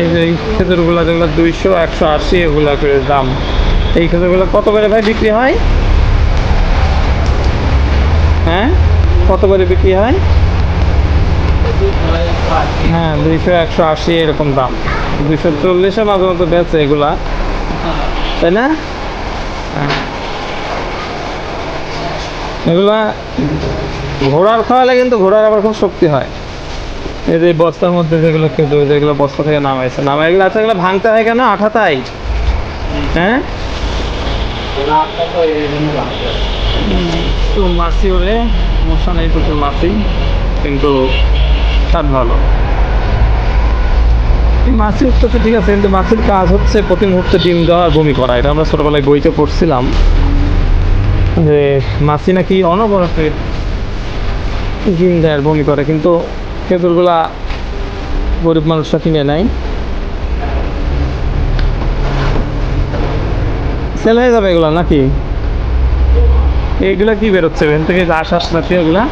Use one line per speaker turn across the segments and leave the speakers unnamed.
এই যে এই খেজুরগুলো যেগুলো দুইশো, একশো আশি, এগুলো করে দাম। এই খেজুরগুলো কত করে ভাই বিক্রি হয়? হ্যাঁ? কত করে বিক্রি হয়? হ্যাঁ দুইশো, একশো আশি, এরকম দাম। দুইশো চল্লিশে মাঝে মধ্যে বেচে এগুলা। তাই না? হ্যাঁ। এগুলা ঘোড়ার খাওয়ালে কিন্তু ঘোড়ার আবার খুব শক্তি হয়। এই যে বস্তার মধ্যে যেগুলো খেজুর যেগুলো বস্তা থেকে নামাইছে। নামাই এগুলো আছে, এগুলো ভাঙতে হয় কেন? আঠা তাই হ্যাঁ? তো মাছি হলে সমস্যা নেই প্রচুর মাছি, কিন্তু স্বাদ ভালো। এই মাছি উঠতেছে, ঠিক আছে, কিন্তু মাছির কাজ হচ্ছে প্রতি মুহূর্তে ডিম দেওয়া বমি করা। এটা আমরা ছোটবেলায় বইতে পড়ছিলাম যে মাছি নাকি অনবরতে ডিম দেয় আর বমি করে, কিন্তু খেজুরগুলা গরিব মানুষরা কিনে নেয়। সেল হয়ে যাবে এগুলা নাকি? এগুলা কি বেরোচ্ছে? এখান থেকে আশ নাকি এগুলা?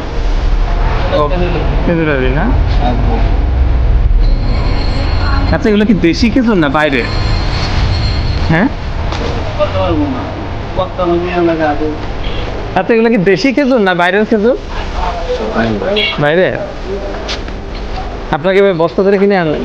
আচ্ছা এগুলো কি দেশি খেজুর না বাইরে? হ্যাঁ? আচ্ছা এগুলো কি দেশি খেজুর না বাইরের খেজুর? বাইরে। আপনাকে বস্তা ধরে কিনে আনলেন?